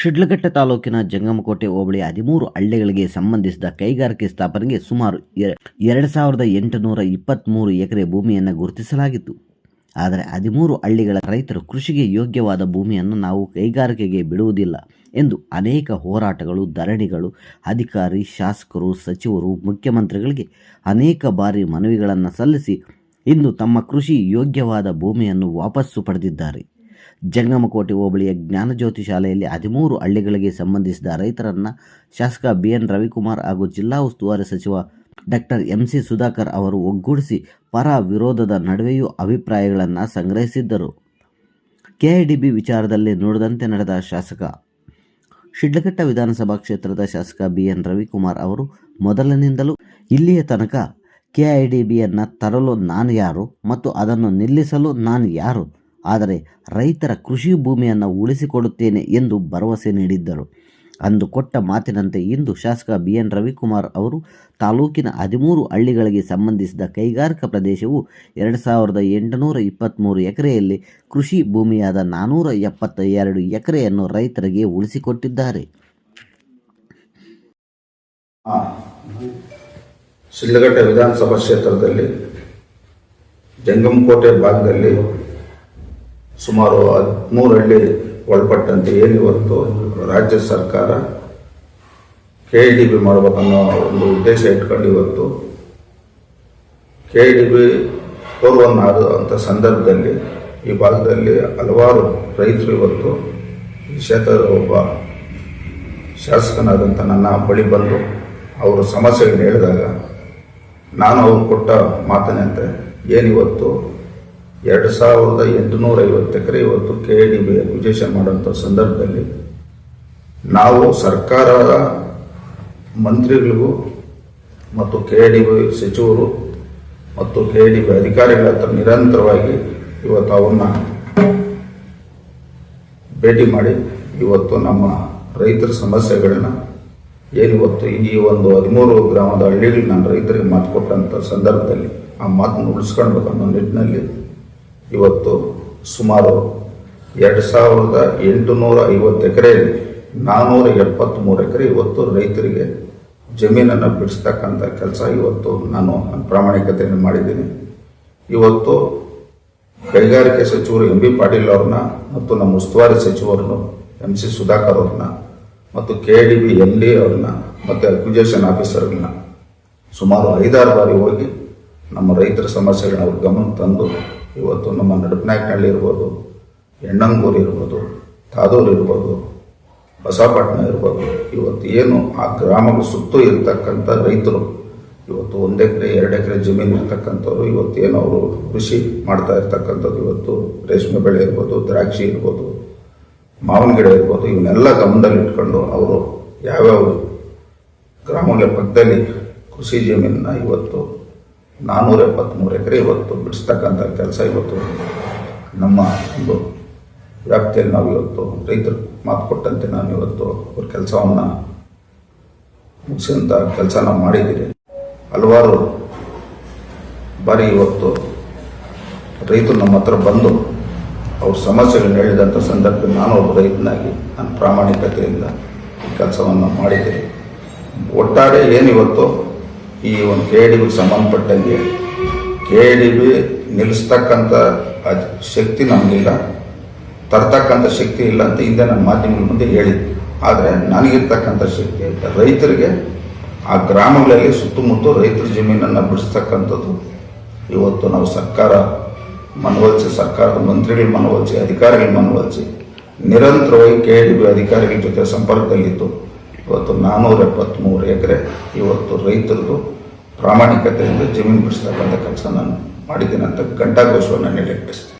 ಶಿಡ್ಲಘಟ್ಟ ತಾಲೂಕಿನ ಜಂಗಮಕೋಟೆ ಹೋಬಳಿ ಹದಿಮೂರು ಹಳ್ಳಿಗಳಿಗೆ ಸಂಬಂಧಿಸಿದ ಕೈಗಾರಿಕೆ ಸ್ಥಾಪನೆಗೆ ಸುಮಾರು ಎರಡು ಸಾವಿರದ ಎಂಟುನೂರ ಇಪ್ಪತ್ತ್ಮೂರು ಎಕರೆ ಭೂಮಿಯನ್ನು ಗುರುತಿಸಲಾಗಿತ್ತು. ಆದರೆ ಹದಿಮೂರು ಹಳ್ಳಿಗಳ ರೈತರು ಕೃಷಿಗೆ ಯೋಗ್ಯವಾದ ಭೂಮಿಯನ್ನು ನಾವು ಕೈಗಾರಿಕೆಗೆ ಬಿಡುವುದಿಲ್ಲ ಎಂದು ಅನೇಕ ಹೋರಾಟಗಳು, ಧರಣಿಗಳು, ಅಧಿಕಾರಿ, ಶಾಸಕರು, ಸಚಿವರು, ಮುಖ್ಯಮಂತ್ರಿಗಳಿಗೆ ಅನೇಕ ಬಾರಿ ಮನವಿಗಳನ್ನು ಸಲ್ಲಿಸಿ ಇಂದು ತಮ್ಮ ಕೃಷಿ ಯೋಗ್ಯವಾದ ಭೂಮಿಯನ್ನು ವಾಪಸ್ಸು ಪಡೆದಿದ್ದಾರೆ. ಜಂಗಮಕೋಟೆ ಹೋಬಳಿಯ ಜ್ಞಾನಜ್ಯೋತಿ ಶಾಲೆಯಲ್ಲಿ ಹದಿಮೂರು ಹಳ್ಳಿಗಳಿಗೆ ಸಂಬಂಧಿಸಿದ ರೈತರನ್ನು ಶಾಸಕ ಬಿ ಎನ್ ರವಿಕುಮಾರ್ ಹಾಗೂ ಜಿಲ್ಲಾ ಉಸ್ತುವಾರಿ ಸಚಿವ ಡಾಕ್ಟರ್ ಎಂ ಸಿ ಸುಧಾಕರ್ ಅವರು ಒಗ್ಗೂಡಿಸಿ ಪರ ವಿರೋಧದ ನಡುವೆಯೂ ಅಭಿಪ್ರಾಯಗಳನ್ನು ಸಂಗ್ರಹಿಸಿದ್ದರು. ಕೆಐಡಿಬಿ ವಿಚಾರದಲ್ಲಿ ನುಡಿದಂತೆ ನಡೆದ ಶಾಸಕ ಶಿಡ್ಲಘಟ್ಟ ವಿಧಾನಸಭಾ ಕ್ಷೇತ್ರದ ಶಾಸಕ ಬಿ ಎನ್ ರವಿಕುಮಾರ್ ಅವರು ಮೊದಲಿನಿಂದಲೂ ಇಲ್ಲಿಯ ತನಕ ಕೆಐಡಿಬಿಯನ್ನು ತರಲು ನಾನು ಯಾರು ಮತ್ತು ಅದನ್ನು ನಿಲ್ಲಿಸಲು ನಾನು ಯಾರು ಆದರೆ ರೈತರ ಕೃಷಿ ಭೂಮಿಯನ್ನು ಉಳಿಸಿಕೊಡುತ್ತೇನೆ ಎಂದು ಭರವಸೆ ನೀಡಿದ್ದರು. ಅಂದು ಕೊಟ್ಟ ಮಾತಿನಂತೆ ಇಂದು ಶಾಸಕ ಬಿ. ಎನ್. ರವಿಕುಮಾರ್ ಅವರು ತಾಲೂಕಿನ ಹದಿಮೂರು ಹಳ್ಳಿಗಳಿಗೆ ಸಂಬಂಧಿಸಿದ ಕೈಗಾರಿಕಾ ಪ್ರದೇಶವು ಎರಡು ಸಾವಿರದ ಎಂಟುನೂರ ಇಪ್ಪತ್ತ್ಮೂರು ಎಕರೆಯಲ್ಲಿ ಕೃಷಿ ಭೂಮಿಯಾದ ನಾನ್ನೂರ ಎಪ್ಪತ್ತ ಎರಡು ಎಕರೆಯನ್ನು ರೈತರಿಗೆ ಉಳಿಸಿಕೊಟ್ಟಿದ್ದಾರೆ. ಶಿಡ್ಲಘಟ್ಟ ವಿಧಾನಸಭಾ ಕ್ಷೇತ್ರದಲ್ಲಿ ಜಂಗಮಕೋಟೆ ಭಾಗದಲ್ಲಿ ಸುಮಾರು ಹದಿಮೂರು ಹಳ್ಳಿ ಒಳಪಟ್ಟಂತೆ ಏನಿವತ್ತು ರಾಜ್ಯ ಸರ್ಕಾರ ಕೆ ಡಿ ಬಿ ಮಾಡಬೇಕನ್ನೋ ಒಂದು ಉದ್ದೇಶ ಇಟ್ಕೊಂಡು ಇವತ್ತು ಕೆ ಡಿ ಬಿ ಪೂರ್ವವನ್ನು ಆದಂಥ ಸಂದರ್ಭದಲ್ಲಿ ಈ ಭಾಗದಲ್ಲಿ ಹಲವಾರು ರೈತರು ಇವತ್ತು ಈ ಕ್ಷೇತ್ರದ ಒಬ್ಬ ಶಾಸಕನಾದಂಥ ನನ್ನ ಬಳಿ ಬಂದು ಅವರು ಸಮಸ್ಯೆಗಳನ್ನ ಹೇಳಿದಾಗ ನಾನು ಅವ್ರು ಕೊಟ್ಟ ಮಾತಿನಂತೆ ಏನಿವತ್ತು ಎರಡು ಸಾವಿರದ ಎಂಟುನೂರ ಐವತ್ತು ಎಕರೆ ಇವತ್ತು ಕೆ ಡಿ ಬಿ ಅಕ್ವಿಜೇಷನ್ ಮಾಡುವಂಥ ಸಂದರ್ಭದಲ್ಲಿ ನಾವು ಸರ್ಕಾರದ ಮಂತ್ರಿಗಳಿಗೂ ಮತ್ತು ಕೆ ಡಿ ಬಿ ಸಚಿವರು ಮತ್ತು ಕೆ ಡಿ ಬಿ ಅಧಿಕಾರಿಗಳ ಹತ್ರ ನಿರಂತರವಾಗಿ ಇವತ್ತು ಅವನ್ನ ಭೇಟಿ ಮಾಡಿ ಇವತ್ತು ನಮ್ಮ ರೈತರ ಸಮಸ್ಯೆಗಳನ್ನ ಏನಿವತ್ತು ಈ ಒಂದು ಹದಿಮೂರು ಗ್ರಾಮದ ಹಳ್ಳಿಗಳು ನಾನು ರೈತರಿಗೆ ಮಾತು ಕೊಟ್ಟಂಥ ಸಂದರ್ಭದಲ್ಲಿ ಆ ಮಾತನ್ನು ಉಳಿಸ್ಕೊಳ್ಬೇಕು ಅನ್ನೋ ನಿಟ್ಟಿನಲ್ಲಿ ಇವತ್ತು ಸುಮಾರು ಎರಡು ಸಾವಿರದ ಎಂಟುನೂರ ಐವತ್ತು ಎಕರೆಯಲ್ಲಿ ನಾನ್ನೂರ ಎಪ್ಪತ್ತ್ಮೂರು ಎಕರೆ ಇವತ್ತು ರೈತರಿಗೆ ಜಮೀನನ್ನು ಬಿಡಿಸ್ತಕ್ಕಂಥ ಕೆಲಸ ಇವತ್ತು ನಾನು ಪ್ರಾಮಾಣಿಕತೆಯನ್ನು ಮಾಡಿದ್ದೀನಿ. ಇವತ್ತು ಕೈಗಾರಿಕೆ ಸಚಿವರು ಎಂ ಬಿ ಪಾಟೀಲ್ ಅವ್ರನ್ನ ಮತ್ತು ನಮ್ಮ ಉಸ್ತುವಾರಿ ಸಚಿವರನ್ನು ಎಂ ಸಿ ಸುಧಾಕರ್ ಅವ್ರನ್ನ ಮತ್ತು K D B M D ಅವ್ರನ್ನ ಮತ್ತು ಅಕ್ವಿಜೇಷನ್ ಆಫೀಸರ್ಗಳನ್ನ ಸುಮಾರು ಐದಾರು ಬಾರಿ ಹೋಗಿ ನಮ್ಮ ರೈತರ ಸಮಸ್ಯೆಗಳನ್ನ ಅವ್ರ ಗಮನ ತಂದು ಇವತ್ತು ನಮ್ಮ ನಡುಪನಾಯಕನಹಳ್ಳಿ ಇರ್ಬೋದು, ಎಣ್ಣಂಗೂರು ಇರ್ಬೋದು, ತಾದೂರು ಇರ್ಬೋದು, ಹೊಸಪಟ್ಟಣ ಇರ್ಬೋದು, ಇವತ್ತು ಏನು ಆ ಗ್ರಾಮದ ಸುತ್ತೂ ಇರತಕ್ಕಂಥ ರೈತರು, ಇವತ್ತು ಒಂದು ಎಕರೆ, ಎರಡು ಎಕರೆ ಜಮೀನು ಇರ್ತಕ್ಕಂಥವ್ರು, ಇವತ್ತು ಏನು ಅವರು ಕೃಷಿ ಮಾಡ್ತಾ ಇರ್ತಕ್ಕಂಥದ್ದು, ಇವತ್ತು ರೇಷ್ಮೆ ಬೆಳೆ ಇರ್ಬೋದು, ದ್ರಾಕ್ಷಿ ಇರ್ಬೋದು, ಮಾವಿನ ಗಿಡ ಇರ್ಬೋದು, ಇವನ್ನೆಲ್ಲ ಗಮನದಲ್ಲಿ ಇಟ್ಕೊಂಡು ಅವರು ಯಾವ್ಯಾವ ಗ್ರಾಮಗಳ ಪಕ್ಕದಲ್ಲಿ ಕೃಷಿ ಜಮೀನನ್ನ ಇವತ್ತು ನಾನ್ನೂರ ಎಪ್ಪತ್ತ್ಮೂರು ಎಕರೆ ಇವತ್ತು ಬಿಡಿಸ್ತಕ್ಕಂಥ ಕೆಲಸ ಇವತ್ತು ನಮ್ಮ ಒಂದು ವ್ಯಾಪ್ತಿಯಲ್ಲಿ ನಾವು ಇವತ್ತು ರೈತರು ಮಾತು ಕೊಟ್ಟಂತೆ ನಾನು ಇವತ್ತು ಅವ್ರ ಕೆಲಸವನ್ನು ಮುಗಿಸಿದಂಥ ಕೆಲಸ ನಾವು ಮಾಡಿದ್ದೀರಿ. ಹಲವಾರು ಬಾರಿ ಇವತ್ತು ರೈತರು ನಮ್ಮ ಹತ್ರ ಬಂದು ಅವ್ರ ಸಮಸ್ಯೆಗಳನ್ನ ಹೇಳಿದಂಥ ಸಂದರ್ಭದಲ್ಲಿ ನಾನು ಒಬ್ಬ ರೈತನಾಗಿ ನಾನು ಪ್ರಾಮಾಣಿಕತೆಯಿಂದ ಈ ಕೆಲಸವನ್ನು ಮಾಡಿದ್ದೀರಿ. ಒಟ್ಟಾರೆ ಏನಿವತ್ತು ಈ ಒಂದು ಕೆ ಡಿ ಬಿಗೆ ಸಂಬಂಧಪಟ್ಟಂಗೆ ಕೆ ಡಿ ಬಿ ನಿಲ್ಲಿಸ್ತಕ್ಕಂಥ ಶಕ್ತಿ ನಮಗಿಲ್ಲ, ತರ್ತಕ್ಕಂಥ ಶಕ್ತಿ ಇಲ್ಲ ಅಂತ ಹಿಂದೆ ನನ್ನ ಮಾಧ್ಯಮಗಳ ಮುಂದೆ ಹೇಳಿದ್ದೆ. ಆದರೆ ನನಗಿರ್ತಕ್ಕಂಥ ಶಕ್ತಿ ರೈತರಿಗೆ, ಆ ಗ್ರಾಮಗಳಲ್ಲಿ ಸುತ್ತಮುತ್ತ ರೈತರ ಜಮೀನನ್ನು ಬಿಡಿಸ್ತಕ್ಕಂಥದ್ದು. ಇವತ್ತು ನಾವು ಸರ್ಕಾರ ಮನವೊಲಿಸಿ, ಸರ್ಕಾರದ ಮಂತ್ರಿಗಳ ಮನವೊಲಿಸಿ, ಅಧಿಕಾರಿಗಳ ಮನವೊಲಿಸಿ ನಿರಂತರವಾಗಿ ಕೆ ಡಿ ಬಿ ಅಧಿಕಾರಿಗಳ ಜೊತೆ ಸಂಪರ್ಕದಲ್ಲಿದ್ದು ಇವತ್ತು ನಾನ್ನೂರ ಎಪ್ಪತ್ತ್ಮೂರು ಎಕರೆ ಇವತ್ತು ರೈತರದು ಪ್ರಾಮಾಣಿಕತೆಯಿಂದ ಜಮೀನು ಬಿಡಿಸ್ತಕ್ಕಂಥ ಕೆಲಸ ನಾನು ಮಾಡಿದ್ದೀನಿ ಅಂತ ಘಂಟಾಘೋಷವನ್ನು ಹೇಳಕ್ಕೆ ಬಯಸ್ತೀನಿ